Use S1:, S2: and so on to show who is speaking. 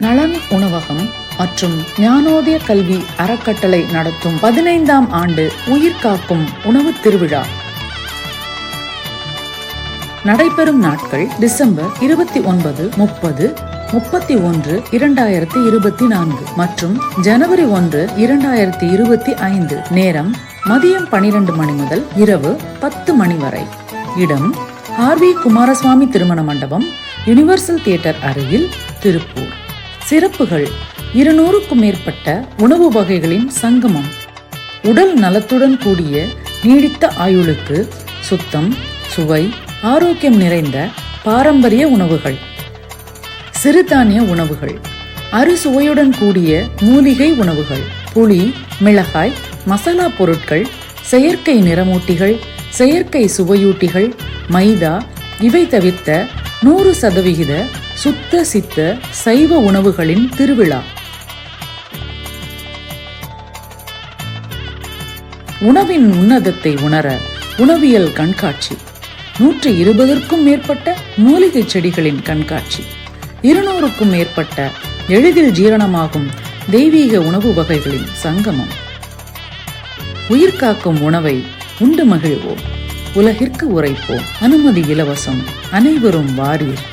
S1: நலன் உணவகம் மற்றும் ஞானோதய கல்வி அறக்கட்டளை நடத்தும் பதினைந்தாம் ஆண்டு உயிர் காக்கும் உணவு திருவிழா. நடைபெறும் நாட்கள் டிசம்பர் இருபத்தி ஒன்பது முப்பது முப்பத்தி ஒன்று இரண்டாயிரத்தி இருபத்தி நான்கு மற்றும் ஜனவரி ஒன்று இரண்டாயிரத்தி இருபத்தி ஐந்து நேரம் மதியம் பனிரெண்டு மணி முதல் இரவு பத்து மணி வரை. இடம் ஆர் வி குமாரசுவாமி திருமண மண்டபம் யுனிவர்சல் தியேட்டர் அருகில் திருப்பூர். சிறப்புகள். இருநூறுக்கும் மேற்பட்ட உணவு வகைகளின் சங்கமம். உடல் நலத்துடன் கூடிய நீடித்த ஆயுளுக்கு சுத்தம் சுவை ஆரோக்கியம் நிறைந்த பாரம்பரிய உணவுகள். சிறுதானிய உணவுகள். அறுசுவையுடன் கூடிய மூலிகை உணவுகள். புளி மிளகாய் மசாலா பொருட்கள் செயற்கை நிறமூட்டிகள் செயற்கை சுவையூட்டிகள் மைதா இவை தவிர்த்த நூறு சதவிகித சுத்த சித்த சைவ உணவுகளின் திருவிழா. உணவின் உன்னதத்தை உணர உணவியல் கண்காட்சி. நூற்றி இருபதற்கும் மேற்பட்ட மூலிகை செடிகளின் கண்காட்சி. இருநூறுக்கும் மேற்பட்ட எளிதில் ஜீரணமாகும் தெய்வீக உணவு வகைகளின் சங்கமம். உயிர் காக்கும் உணவை உண்டு மகிழ்வோம். உலகிற்கு உரைப்போம். அனுமதி இலவசம். அனைவரும் வாரீர்.